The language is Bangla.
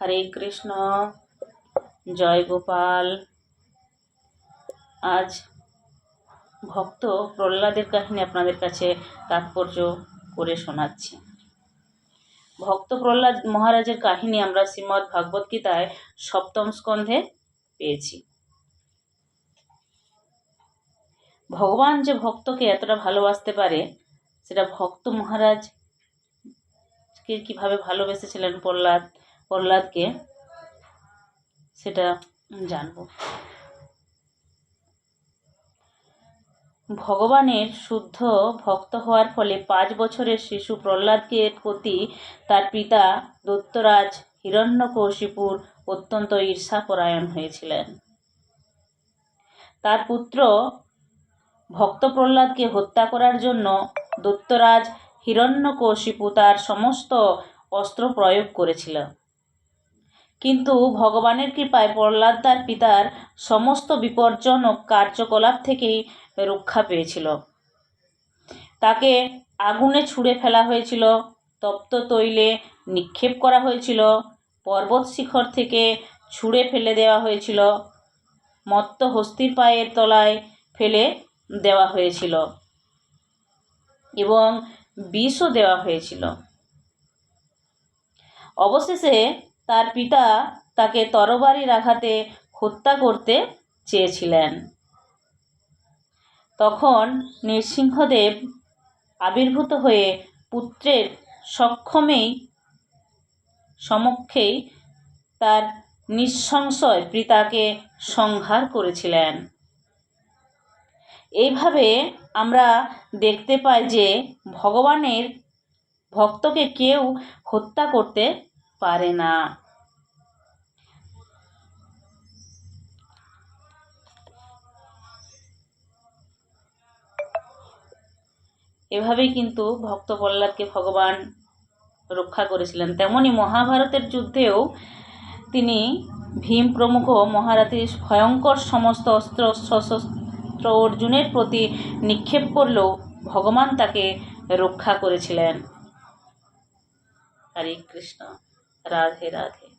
হরে কৃষ্ণ, জয় গোপাল। আজ ভক্ত প্রহ্লাদের কাহিনী আপনাদের কাছে তাৎপর্য করে শোনাচ্ছি। ভক্ত প্রহ্লাদ মহারাজের কাহিনী আমরা শ্রীমদ্ ভাগবত গীতায় সপ্তম স্কন্ধে পেয়েছি। ভগবান যে ভক্তকে এতটা ভালোবাসতে পারে, সেটা ভক্ত মহারাজকে কীভাবে ভালোবেসেছিলেন প্রহ্লাদ? প্রহ্লাদকে সেটা জানব। ভগবানের শুদ্ধ ভক্ত হওয়ার ফলে পাঁচ বছরের শিশু প্রহ্লাদকে প্রতি তার পিতা দত্তরাজ হিরণ্যকশিপুর অত্যন্ত ঈর্ষাপরায়ণ হয়েছিলেন। তার পুত্র ভক্ত প্রহ্লাদকে হত্যা করার জন্য দত্তরাজ হিরণ্যকশিপু তার সমস্ত অস্ত্র প্রয়োগ করেছিল কিন্তু ভগবানের কৃপায় প্রহ্লাদ তার পিতার সমস্ত বিপজ্জনক কার্যকলাপ থেকেই রক্ষা পেয়েছিল। তাকে আগুনে ছুঁড়ে ফেলা হয়েছিল, তপ্ত তৈলে নিক্ষেপ করা হয়েছিল, পর্বত শিখর থেকে ছুঁড়ে ফেলে দেওয়া হয়েছিল, মত্ত হস্তির পায়ের তলায় ফেলে দেওয়া হয়েছিল এবং বিষও দেওয়া হয়েছিল। অবশেষে তার পিতা তাকে তরবারির আঘাতে হত্যা করতে চেয়েছিলেন। তখন নৃসিংহদেব আবির্ভূত হয়ে পুত্রের সক্ষমেই সমক্ষেই তার নিঃসংশয় পিতাকে সংহার করেছিলেন। এইভাবে আমরা দেখতে পাই যে ভগবানের ভক্তকে কেউ হত্যা করতে পারে না। এভাবেই কিন্তু ভক্ত প্রহ্লাদকে ভগবান রক্ষা করেছিলেন। তেমনি মহাভারতের যুদ্ধেও তিনি ভীম প্রমুখ মহারাথীর ভয়ঙ্কর সমস্ত অস্ত্র, সশস্ত্র অর্জুনের প্রতি নিক্ষেপ করলেও ভগবান তাকে রক্ষা করেছিলেন। হরে কৃষ্ণ। राधे राधे।